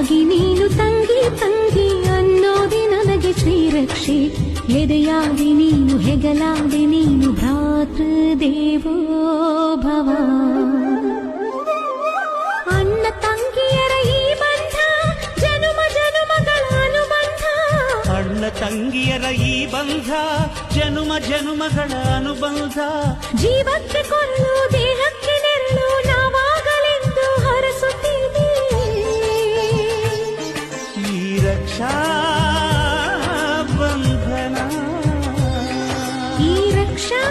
ತಾಗಿ ನೀನು ತಂಗಿ ತಂಗಿ ಅನ್ನೋದಿ ನನಗೆ ಶ್ರೀರಕ್ಷೆ ಎದೆಯಾಗಿ ನೀನು ಹೆಗಲಾಗಿ ನೀನು ಭ್ರಾತೃದೇವೋ ಭವ ಅಣ್ಣ ತಂಗಿಯರ ಈ ಬಂಧ ಜನುಮ ಜನುಮಗಳ ಅನುಬಂಧ ಅಣ್ಣ ತಂಗಿಯರ ಈ ಬಂಧ ಜನುಮ ಜನುಮಗಳ ಅನುಬಂಧ ಜೀವಕ್ಕೆ ಕೊಲ್ಲ रक्षा